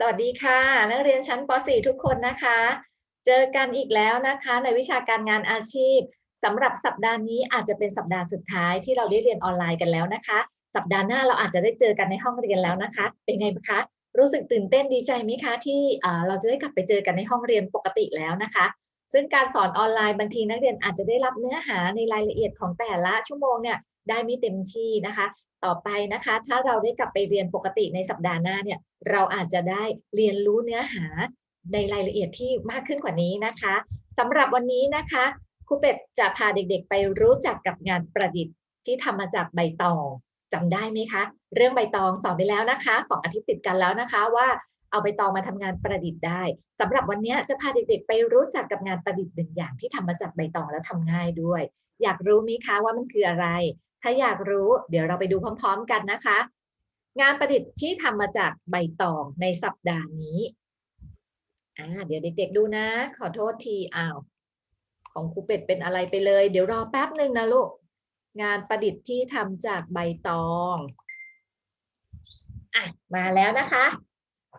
สวัสดีค่ะ นักเรียนชั้นป .4 ทุกคนนะคะ เจอกันอีกแล้วนะคะในวิชาการงานอาชีพสำหรับสัปดาห์นี้อาจจะเป็นสัปดาห์สุดท้ายที่เราได้เรียนออนไลน์กันแล้วนะคะ สัปดาห์หน้าเราอาจจะได้เจอกันในห้องเรียนแล้วนะคะ เป็นไงคะรู้สึกตื่นเต้นดีใจไหมคะ ที่อ่าเราจะได้กลับไปเจอกันในห้องเรียนปกติแล้วนะคะ ซึ่งการสอนออนไลน์บางทีนักเรียนอาจจะได้รับเนื้อหาในรายละเอียดของแต่ละชั่วโมงเนี่ย ได้ไม่เต็มที่นะคะ ต่อไปนะคะ ถ้าเราได้กลับไปเรียนปกติในสัปดาห์หน้าเนี่ยเราอาจจะได้เรียนรู้เนื้อหาในรายละเอียดที่มากขึ้นกว่านี้นะคะสำหรับวันนี้นะคะครูเป็ดจะพาเด็กๆ ไปรู้จักกับงานประดิษฐ์ที่ทำมาจากใบตองจำได้ไหมคะ เรื่องใบตองสอนไปแล้วนะคะสองอาทิตย์ติดกันแล้วนะคะว่าเอาใบตองมาทำงานประดิษฐ์ได้สำหรับวันนี้จะพาเด็กๆ ไปรู้จักกับงานประดิษฐ์หนึ่งอย่างที่ทำมาจากใบตองแล้วทำง่ายด้วย อยากรู้ไหมคะว่ามันคืออะไร ถ้าอยากรู้เดี๋ยวเราไปดูพร้อมๆกันนะคะ งานประดิษฐ์ที่ทำมาจากใบตองในสัปดาห์นี้อ่าเดี๋ยวเด็กๆดูนะ ขอโทษทีอ้าวของครูเป็ดเป็นอะไรไปเลย เดี๋ยวรอแป๊บหนึ่งนะลูก งานประดิษฐ์ที่ทำจากใบตองอะมาแล้วนะคะ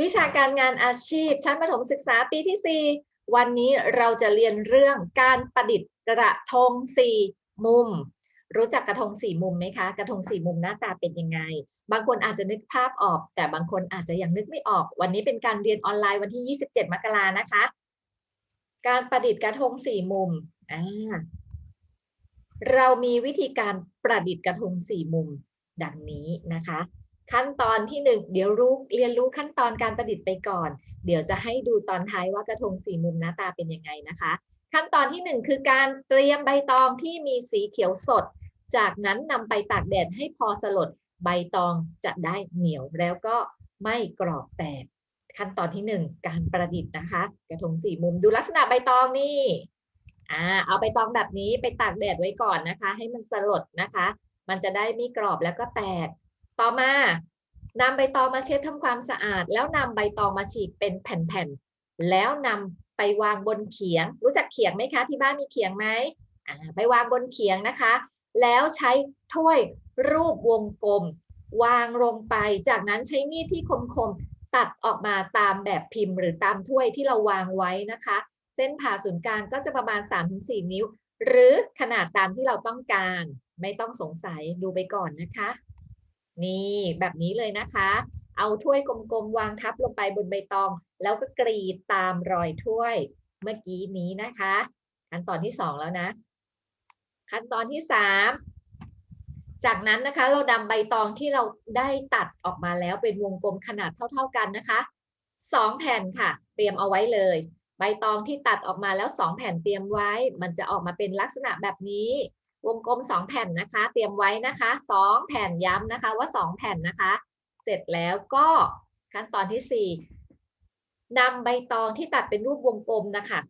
วิชาการงานอาชีพ ชั้นประถมศึกษาปีที่ 4 วันนี้เราจะเรียนเรื่องการประดิษฐ์กระทงสี่มุม รู้จักกระทงสี่มุมไหมคะ กระทงสี่มุมหน้าตาเป็นยังไง บางคนอาจจะนึกภาพออก แต่บางคนอาจจะยังนึกไม่ออก วันนี้เป็นการเรียนออนไลน์วันที่ 27 มกรานะคะ การประดิษฐ์กระทงสี่มุมอ่าเรามีวิธีการประดิษฐ์กระทงสี่มุมดังนี้นะคะ ขั้นตอนที่หนึ่งเดี๋ยวรู้เรียนรู้ขั้นตอนการประดิษฐ์ไปก่อน เดี๋ยวจะให้ดูตอนท้ายว่ากระทงสี่มุมหน้าตาเป็นยังไงนะคะ ขั้นตอนที่หนึ่งคือการเตรียมใบตองที่มีสีเขียวสด จากนั้นนำไปตากแดดให้พอสลดใบตองจะได้เหนียวแล้วก็ไม่กรอบแตก ขั้นตอนที่หนึ่งการประดิษฐ์นะคะ กระทงสี่มุมดูลักษณะใบตองนี่อ่าเอาใบตองแบบนี้ไปตากแดดไว้ก่อนนะคะ ให้มันสลดนะคะ มันจะได้ไม่กรอบแล้วก็แตก ต่อมานำใบตองมาเช็ดทำความสะอาด แล้วนำใบตองมาฉีกเป็นแผ่นๆแล้วนำไปวางบนเขียง รู้จักเขียงไหมคะ ที่บ้านมีเขียงไหมอ่าไปวางบนเขียงนะคะ แล้วใช้ถ้วยรูปวงกลม วางลงไป จากนั้นใช้มีดที่คมๆ ตัดออกมาตามแบบพิมพ์ หรือตามถ้วยที่เราวางไว้นะคะ เส้นผ่าศูนย์กลางก็จะประมาณ 3-4 นิ้ว หรือขนาดตามที่เราต้องการ ไม่ต้องสงสัยดูไปก่อนนะคะ นี่แบบนี้เลยนะคะ เอาถ้วยกลมๆ วางทับลงไปบนใบตอง แล้วก็กรีดตามรอยถ้วยเมื่อกี้นี้นะคะ ขั้นตอนที่สองแล้วนะ ขั้นตอนที่สามจากนั้นนะคะเรานำใบตองที่เราได้ตัดออกมาแล้วเป็นวงกลมขนาดเท่า ๆกันนะคะสองแผ่นค่ะ เตรียมเอาไว้เลย ใบตองที่ตัดออกมาแล้วสองแผ่นเตรียมไว้ มันจะออกมาเป็นลักษณะแบบนี้ วงกลมสองแผ่นนะคะ เตรียมไว้นะคะสองแผ่นย้ำนะคะว่าสองแผ่นนะคะ เสร็จแล้วก็ขั้นตอนที่สี่นำใบตองที่ตัดเป็นรูปวงกลมนะคะ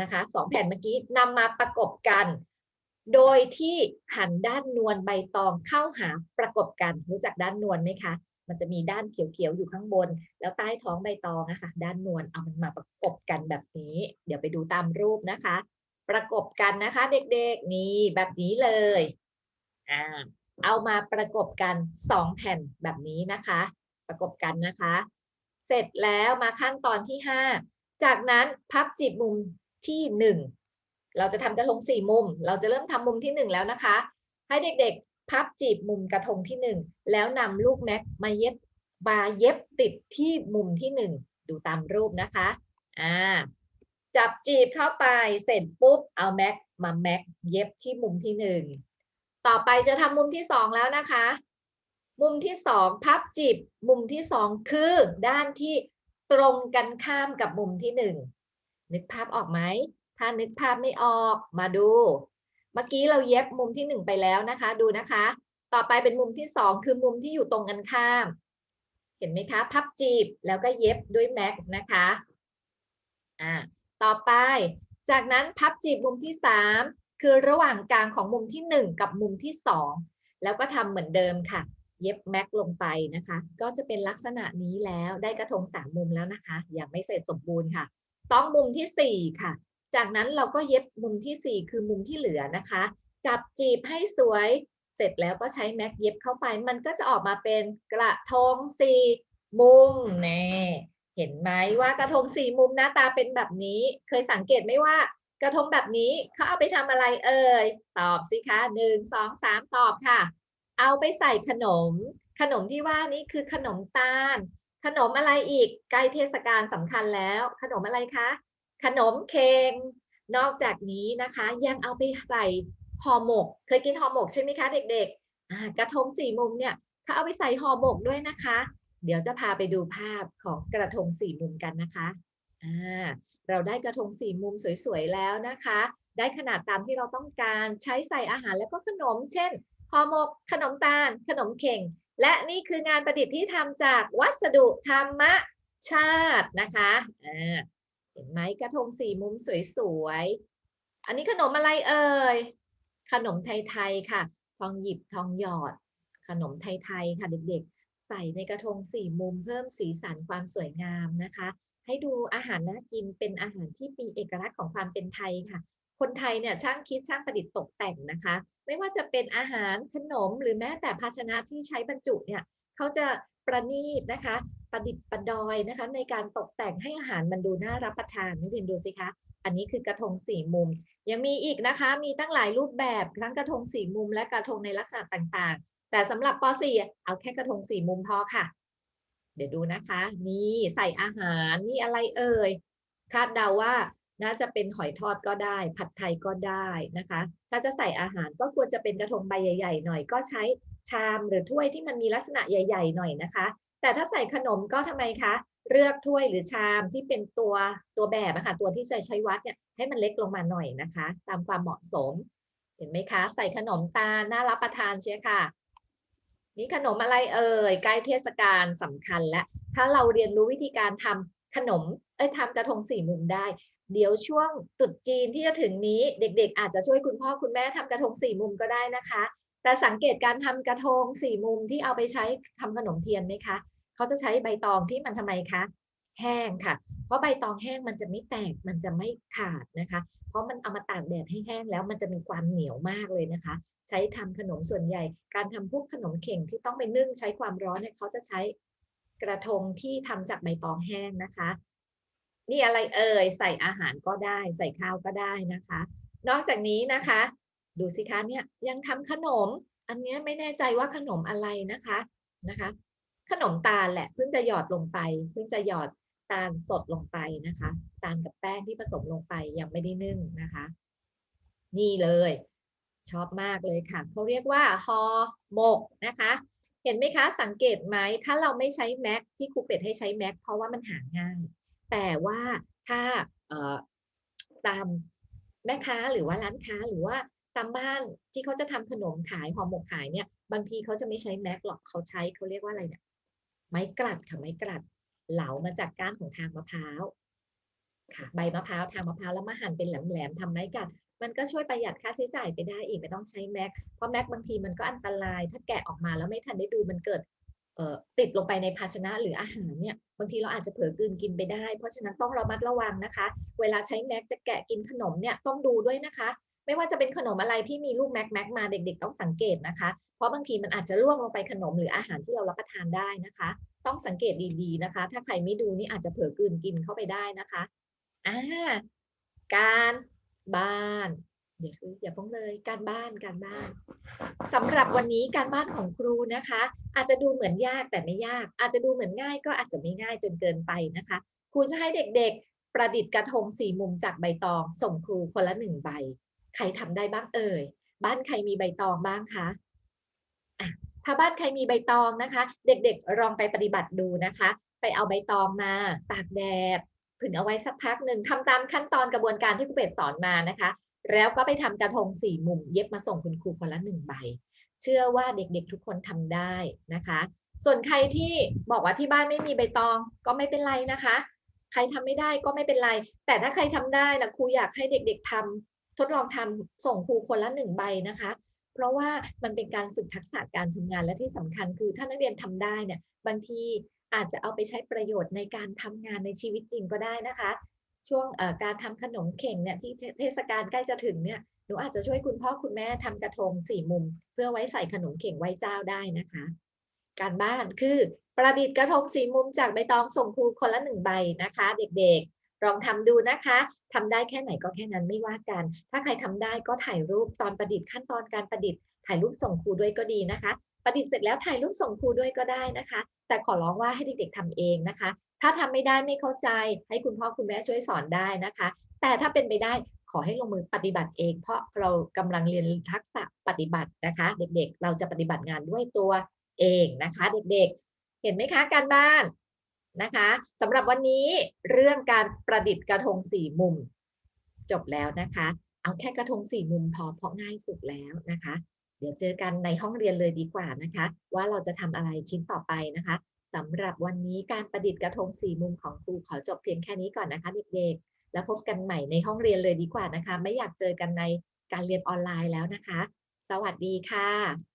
นะคะสองแผ่นเมื่อกี้นำมาประกบกัน โดยที่หันด้านนวลใบตองเข้าหาประกบกันรู้จักด้านนวลไหมคะ มันจะมีด้านเขียวๆอยู่ข้างบน แล้วใต้ท้องใบตองนะคะด้านนวลเอามันมาประกบกันแบบนี้ เดี๋ยวไปดูตามรูปนะคะ ประกบกันนะคะเด็กๆนี่แบบนี้เลยอ่าเอามาประกบกันสองแผ่นแบบนี้นะคะ ประกบกันนะคะ เสร็จแล้วมาขั้นตอนที่ห้าจากนั้นพับจีบมุมที่หนึ่ง เราจะทำกระทงสี่มุม เราจะเริ่มทำมุมที่หนึ่งแล้วนะคะ ให้เด็กๆ พับจีบมุมกระทงที่หนึ่งแล้วนำลูกแม็กมาเย็บบาเย็บติดที่มุมที่หนึ่งดูตามรูปนะคะอ่าจับจีบเข้าไปเสร็จปุ๊บเอาแม็กมาแม็กเย็บที่มุมที่หนึ่งต่อไปจะทำมุมที่สองแล้วนะคะ มุมที่สองพับจีบมุมที่สองคือด้านที่ตรงกันข้ามกับมุมที่หนึ่งนึกภาพออกไหม ถ้านึกภาพไม่ออกมาดู เมื่อกี้เราเย็บมุมที่หนึ่งไปแล้วนะคะ ดูนะคะ ต่อไปเป็นมุมที่สองคือมุมที่อยู่ตรงกันข้าม เห็นไหมคะ พับจีบแล้วก็เย็บด้วยแม็กนะคะอ่าต่อไป จากนั้นพับจีบมุมที่สามคือระหว่างกลางของมุมที่หนึ่งกับมุมที่สองแล้วก็ทำเหมือนเดิมค่ะ เย็บแม็กลงไปนะคะ ก็จะเป็นลักษณะนี้แล้วได้กระทงสามมุมแล้วนะคะ ยังไม่เสร็จสมบูรณ์ค่ะ ต้องมุมที่สี่ค่ะ จากนั้นเราก็เย็บมุมที่สี่คือมุมที่เหลือนะคะ จับจีบให้สวยเสร็จแล้วก็ใช้แม็กเย็บเข้าไป มันก็จะออกมาเป็นกระทงสี่มุมแน่เห็นไหมว่ากระทงสี่มุมหน้าตาเป็นแบบนี้ เคยสังเกตไหมว่า กระทงแบบนี้เขาเอาไปทำอะไรเอ่ยตอบสิคะหนึ่งสองสามตอบค่ะ เอาไปใส่ขนม ขนมที่ว่านี้คือขนมตาล ขนมอะไรอีกใกล้เทศกาลสำคัญแล้ว ขนมอะไรคะ ขนมเค้งนอกจากนี้นะคะ ยังเอาไปใส่ห่อหมก เคยกินห่อหมกใช่ไหมคะ เด็กๆกระทงสี่มุมเนี่ยเขาเอาไปใส่ห่อหมกด้วยนะคะ เดี๋ยวจะพาไปดูภาพของกระทงสี่มุมกันนะคะเราได้กระทงสี่มุมสวยๆแล้วนะคะ ได้ขนาดตามที่เราต้องการใช้ใส่อาหารแล้วก็ขนม เช่นห่อหมก ขนมตาล ขนมเข่ง และนี่คืองานประดิษฐ์ที่ทำจากวัสดุธรรมชาตินะคะอ่า ห็นไหมกระทงสี่มุมสวยๆ อันนี้ขนมอะไรเอ่ย ขนมไทยๆค่ะ ทองหยิบทองหยอด ขนมไทยๆค่ะเด็กๆ ใส่ในกระทงสี่มุมเพิ่มสีสันความสวยงามนะคะ ให้ดูอาหารน่ากินเป็นอาหารที่มีเอกลักษณ์ของความเป็นไทยค่ะ คนไทยเนี่ยช่างคิดช่างประดิษฐ์ตกแต่งนะคะ ไม่ว่าจะเป็นอาหารขนมหรือแม้แต่ภาชนะที่ใช้บรรจุเนี่ยเขาจะประณีตนะคะ ประดิษฐ์ประดอยนะคะ ในการตกแต่งให้อาหารมันดูน่ารับประทานนักเรียนดูสิคะ อันนี้คือกระทงสี่มุม ยังมีอีกนะคะ มีตั้งหลายรูปแบบทั้งกระทงสี่มุม และกระทงในลักษณะต่างๆ แต่สำหรับป .4 เอาแค่กระทงสี่มุมพอค่ะ เดี๋ยวดูนะคะ นี่ใส่อาหารนี่อะไรเอ่ยคาดเดาว่าน่าจะเป็นหอยทอดก็ได้ ผัดไทยก็ได้นะคะ ถ้าจะใส่อาหารก็ควรจะเป็นกระทงใบใหญ่ ๆ หน่อยก็ใช้ชามหรือถ้วยที่มันมีลักษณะใหญ่ ๆ หน่อยนะคะ แต่ถ้าใส่ขนมก็ทำไมคะเลือกถ้วยหรือชามที่เป็นตัวตัวแบบนะคะตัวที่จะใช้วัดเนี่ยให้มันเล็กลงมาหน่อยนะคะ ตามความเหมาะสม เห็นไหมคะ ใส่ขนมตาน่ารับประทานเชียค่ะ นี่ขนมอะไรเอ่ยใกล้เทศกาลสำคัญและ ถ้าเราเรียนรู้วิธีการทำขนมเอ้ยทำกระทงสี่มุมได้ เดี๋ยวช่วงตรุษจีนที่จะถึงนี้เด็กๆ อาจจะช่วยคุณพ่อคุณแม่ทำกระทงสี่มุมก็ได้นะคะ แต่สังเกตการทำกระทงสี่มุมที่เอาไปใช้ทำขนมเทียนไหมคะเขาจะใช้ใบตองที่มันทำไมคะแห้งค่ะ เพราะใบตองแห้งมันจะไม่แตกมันจะไม่ขาดนะคะ เพราะมันเอามาตากแดดให้แห้งแล้วมันจะมีความเหนียวมากเลยนะคะ ใช้ทำขนมส่วนใหญ่ การทำพวกขนมเข่งที่ต้องไปนึ่งใช้ความร้อนเนี่ยเขาจะใช้กระทงที่ทำจากใบตองแห้งนะคะ นี่อะไรเอ่ยใส่อาหารก็ได้ ใส่ข้าวก็ได้นะคะ นอกจากนี้นะคะ ดูสิคะเนี่ยยังทำขนม อันเนี้ยไม่แน่ใจว่าขนมอะไรนะคะนะคะ ขนมตาลแหละเพิ่งจะหยอดลงไป เพิ่งจะหยอดตาลสดลงไปนะคะ ตาลกับแป้งที่ผสมลงไปยังไม่ได้นึ่งนะคะ นี่เลย ชอบมากเลยค่ะเขาเรียกว่าฮอหมกนะคะ เห็นไหมคะสังเกตไหมถ้าเราไม่ใช้แม็กที่ครูเป็ดให้ใช้แม็กเพราะว่ามันหาง่าย แต่ว่าถ้าตามแม่ค้าหรือว่าร้านค้าหรือว่า ตามบ้านที่เขาจะทำขนมขายห่อหมกขายเนี่ย บางทีเขาจะไม่ใช้แม็กหรอกเขาใช้เขาเรียกว่าอะไรเนี่ยไม้กลัดค่ะไม้กลัด เหลามาจากก้านของทางมะพร้าวค่ะ ใบมะพร้าวทางมะพร้าวแล้วมาหั่นเป็นแหลมๆทำไม้กลัด มันก็ช่วยประหยัดค่าใช้จ่ายไปได้อีกไม่ต้องใช้แม็กเพราะแม็กบางทีมันก็อันตราย ถ้าแกะออกมาแล้วไม่ทันได้ดูมันเกิดเอ่อติดลงไปในภาชนะหรืออาหารเนี่ยบางทีเราอาจจะเผลอกลืนกินไปได้ เพราะฉะนั้นต้องระมัดระวังนะคะ เวลาใช้แม็กจะแกะกินขนมเนี่ยต้องดูด้วยนะคะ ไม่ว่าจะเป็นขนมอะไรที่มีลูกแม็กแม็กมาเด็กๆ ต้องสังเกตนะคะ เพราะบางทีมันอาจจะล่วงลงไปขนมหรืออาหารที่เรารับประทานได้นะคะ ต้องสังเกตดีๆนะคะ ถ้าใครไม่ดูนี่อาจจะเผลอกลืนกินเข้าไปได้นะคะอ่าการบ้านเดี๋ยวอย่าพิ่งเลยการบ้านการบ้านสำหรับวันนี้การบ้านของครูนะคะ อาจจะดูเหมือนยากแต่ไม่ยาก อาจจะดูเหมือนง่ายก็อาจจะไม่ง่ายจนเกินไปนะคะ ครูจะให้เด็กๆ ประดิษฐ์กระทงสี่มุมจากใบตอง ส่งครูคนละหนึ่งใบ ใครทำได้บ้างเอ่ย บ้านใครมีใบตองบ้างคะะถ้าบ้านใครมีใบตองนะคะ เด็กๆลองไปปฏิบัติดูนะคะ ไปเอาใบตองมาตากแดดผึ่งเอาไว้สักพักหนึ่งทำตามขั้นตอนกระบวนการที่ครูเป็ดสอนมานะคะ แล้วก็ไปทำกระทงสี่มุมเย็บมาส่งคุณครูคนละหนึ่งใบ เชื่อว่าเด็กๆทุกคนทำได้นะคะ ส่วนใครที่บอกว่าที่บ้านไม่มีใบตองก็ไม่เป็นไรนะคะ ใครทำไม่ได้ก็ไม่เป็นไร แต่ถ้าใครทำได้นะครูอยากให้เด็กๆทำ ทดลองทำส่งครูคนละหนึ่งใบนะคะ เพราะว่ามันเป็นการฝึกทักษะการทำงานและที่สำคัญคือถ้านักเรียนทำได้เนี่ยบางทีอาจจะเอาไปใช้ประโยชน์ในการทำงานในชีวิตจริงก็ได้นะคะ ช่วงการทำขนมเข่งเนี่ยที่เทศกาลใกล้จะถึงเนี่ยหนูอาจจะช่วยคุณพ่อคุณแม่ทำกระทงสี่มุม เพื่อไว้ใส่ขนมเข่งไหว้เจ้าได้นะคะ การบ้านคือประดิษฐ์กระทงสีมุมจากใบตองส่งครูคนละหนึ่งใบนะคะ เด็กๆ ลองทำดูนะคะทำได้แค่ไหนก็แค่นั้นไม่ว่ากัน ถ้าใครทำได้ก็ถ่ายรูปตอนประดิษฐ์ขั้นตอนการประดิษฐ์ถ่ายรูปส่งครูด้วยก็ดีนะคะ ประดิษฐ์เสร็จแล้วถ่ายรูปส่งครูด้วยก็ได้นะคะ แต่ขอร้องว่าให้เด็กๆทำเองนะคะ ถ้าทำไม่ได้ไม่เข้าใจ ให้คุณพ่อคุณแม่ช่วยสอนได้นะคะ แต่ถ้าเป็นไปได้ขอให้ลงมือปฏิบัติเอง เพราะเรากำลังเรียนทักษะปฏิบัตินะคะ เด็กๆ เราจะปฏิบัติงานด้วยตัวเองนะคะ เด็กๆ เห็นไหมคะการบ้าน นะคะสำหรับวันนี้เรื่องการประดิษฐ์กระทงสี่มุม จบแล้วนะคะ เอาแค่กระทงสี่มุมพอเพราะง่ายสุดแล้วนะคะ เดี๋ยวเจอกันในห้องเรียนเลยดีกว่านะคะ ว่าเราจะทำอะไรชิ้นต่อไปนะคะสำหรับวันนี้การประดิษฐ์กระทงสี่มุมของครูขอจบเพียงแค่นี้ก่อนนะคะเด็กๆ แล้วพบกันใหม่ในห้องเรียนเลยดีกว่านะคะ ไม่อยากเจอกันในการเรียนออนไลน์แล้วนะคะ สวัสดีค่ะ